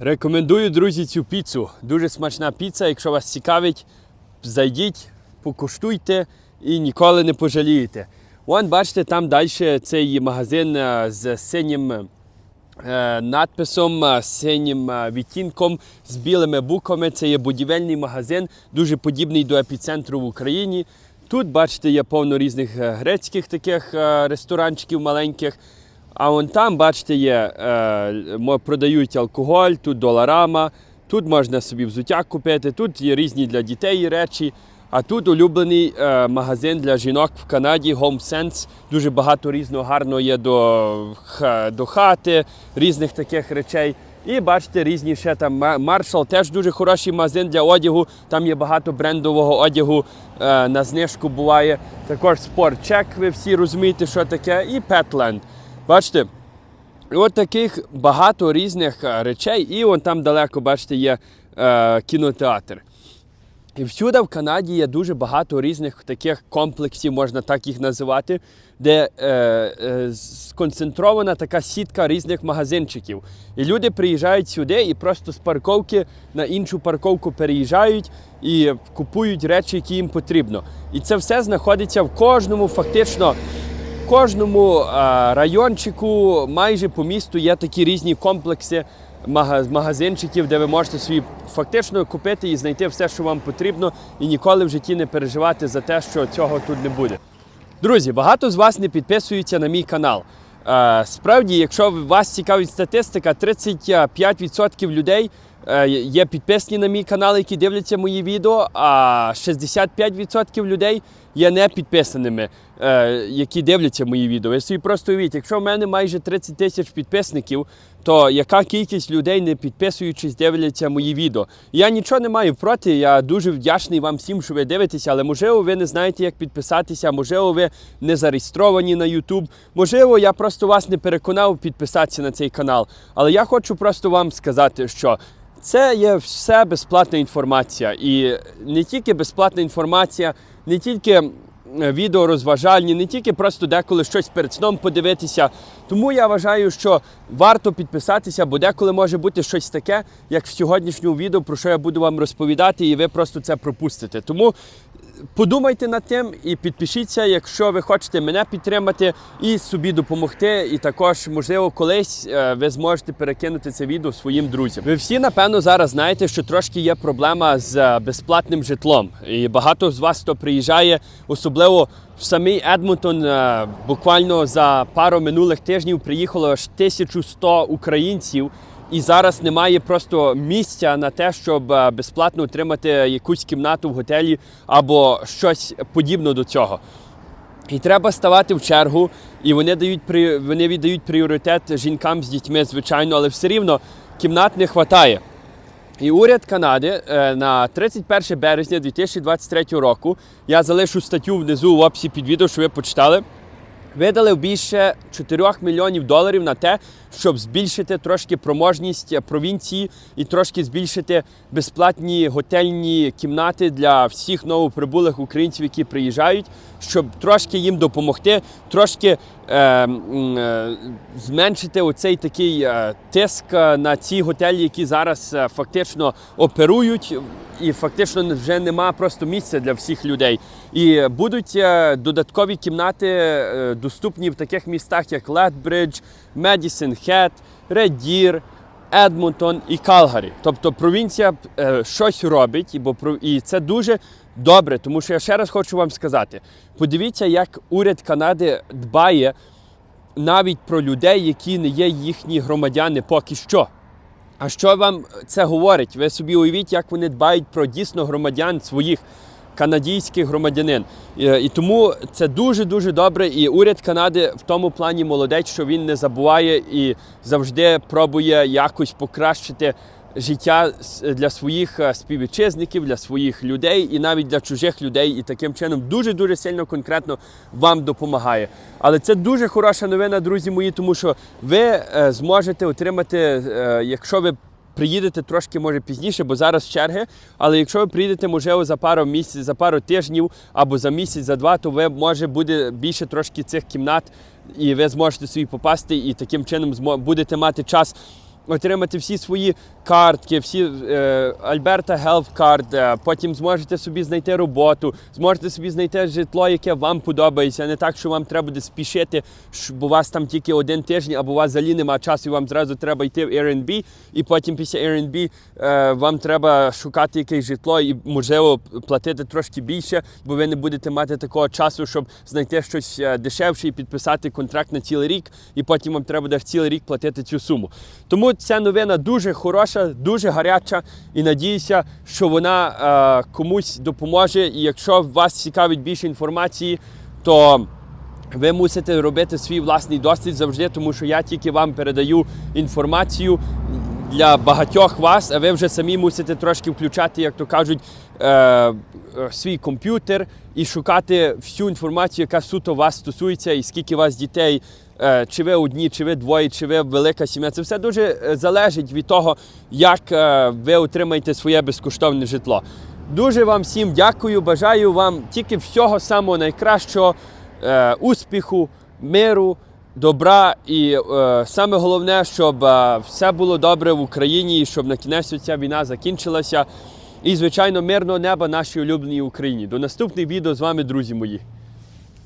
Рекомендую, друзі, цю піцу. Дуже смачна піца. Якщо вас цікавить, зайдіть, покуштуйте і ніколи не пожалієте. Вон, бачите, там далі цей магазин е, з синім е, надписом, е, синім відтінком, з білими буквами. Це є будівельний магазин, дуже подібний до епіцентру в Україні. Тут, бачите, є повно різних грецьких таких ресторанчиків маленьких. А вон там, бачите, є, е, продають алкоголь, тут доларама, тут можна собі взуття купити, тут є різні для дітей речі. А тут улюблений е, магазин для жінок в Канаді Home Sense. Дуже багато різного гарного є до, ха- до хати, різних таких речей. І бачите, різні ще там Marshall теж дуже хороший магазин для одягу. Там є багато брендового одягу е, на знижку буває. Також спортчек, ви всі розумієте, що таке, і Petland. Бачите, от таких багато різних е, речей, і вон там далеко, бачите, є е, кінотеатр. І всюди в Канаді є дуже багато різних таких комплексів, можна так їх називати, де е, е, сконцентрована така сітка різних магазинчиків. І люди приїжджають сюди і просто з парковки на іншу парковку переїжджають і купують речі, які їм потрібно. І це все знаходиться в кожному, фактично, кожному райончику, майже по місту є такі різні комплекси магазинчиків, де ви можете собі фактично купити і знайти все, що вам потрібно, і ніколи в житті не переживати за те, що цього тут не буде. Друзі, багато з вас не підписуються на мій канал. Справді, якщо вас цікавить статистика, 35% людей є підписані на мій канал, які дивляться мої відео, а 65% людей є не підписаними, е, які дивляться мої відео. Ви собі просто уявіть, якщо в мене майже 30 тисяч підписників, то яка кількість людей, не підписуючись, дивляться мої відео? Я нічого не маю проти. Я дуже вдячний вам всім, що ви дивитеся, але можливо, ви не знаєте, як підписатися, можливо, ви не зареєстровані на YouTube. Можливо, я просто вас не переконав підписатися на цей канал. Але я хочу просто вам сказати, що. Це є все безплатна інформація. І не тільки безплатна інформація, не тільки відео розважальні, не тільки просто деколи щось перед сном подивитися. Тому я вважаю, що варто підписатися, бо деколи може бути щось таке, як в сьогоднішньому відео, про що я буду вам розповідати, і ви просто це пропустите. Тому подумайте над тим і підпишіться, якщо ви хочете мене підтримати і собі допомогти. І також, можливо, колись е, ви зможете перекинути це відео своїм друзям. Ви всі, напевно, зараз знаєте, що трошки є проблема з е, безплатним житлом. І багато з вас, хто приїжджає, особливо в самий Едмонтон, е, буквально за пару минулих тижнів приїхало аж 1100 українців. І зараз немає просто місця на те, щоб е, безплатно отримати якусь кімнату в готелі або щось подібне до цього. І треба ставати в чергу, і вони дають вони віддають пріоритет жінкам з дітьми, звичайно, але все рівно кімнат не вистачає. І уряд Канади е, на 31 березня 2023 року я залишу статтю внизу в описі під відео, що ви почитали видали більше 4 мільйонів доларів на те, щоб збільшити трошки проможність провінції і трошки збільшити безплатні готельні кімнати для всіх новоприбулих українців, які приїжджають, щоб трошки їм допомогти, трошки е, е, зменшити оцей такий е, тиск на ці готелі, які зараз е, фактично оперують, і фактично вже нема просто місця для всіх людей. І будуть е, додаткові кімнати е, доступні в таких містах, як Летбридж, Медісон Хет, Редір. Едмонтон і Калгарі. Тобто провінція е, щось робить, і, бо, і це дуже добре, тому що я ще раз хочу вам сказати: подивіться, як уряд Канади дбає навіть про людей, які не є їхні громадяни поки що. А що вам це говорить? Ви собі уявіть, як вони дбають про дійсно громадян своїх канадійських громадянин. І, і тому це дуже дуже добре. І уряд Канади в тому плані молодець, що він не забуває і завжди пробує якось покращити життя для своїх е, співвітчизників, для своїх людей і навіть для чужих людей. І таким чином дуже дуже сильно конкретно вам допомагає. Але це дуже хороша новина, друзі мої, тому що ви е, зможете отримати, е, якщо ви приїдете трошки може пізніше, бо зараз черги. Але якщо ви приїдете, можливо, за пару місяців, за пару тижнів або за місяць, за два, то ви може буде більше трошки цих кімнат, і ви зможете собі попасти, і таким чином будете мати час отримати всі свої картки, всі е, Альберта е, потім зможете собі знайти роботу, зможете собі знайти житло, яке вам подобається. Не так, що вам треба буде спішити, бо у вас там тільки один тиждень, або у вас взагалі немає часу, і вам зразу треба йти в Airbnb, і потім після Airbnb е, вам треба шукати якесь житло і, можливо, платити трошки більше, бо ви не будете мати такого часу, щоб знайти щось е, дешевше і підписати контракт на цілий рік, і потім вам треба буде цілий рік платити цю суму. Тому ця новина дуже хороша, дуже гаряча, і надіюся, що вона е, комусь допоможе. І якщо вас цікавить більше інформації, то ви мусите робити свій власний дослід завжди, тому що я тільки вам передаю інформацію для багатьох вас, а ви вже самі мусите трошки включати, як то кажуть, е, е, свій комп'ютер і шукати всю інформацію, яка суто вас стосується, і скільки у вас дітей. Е, Чи ви одні, чи ви двоє, чи ви велика сім'я. Це все дуже е, залежить від того, як е, ви отримаєте своє безкоштовне житло. Дуже вам всім дякую. Бажаю вам тільки всього самого найкращого, успіху, миру, добра і саме головне, щоб все було добре в Україні, і щоб на кінець ця війна закінчилася. І, звичайно, мирного неба нашій улюбленій Україні. До наступних відео з вами, друзі мої.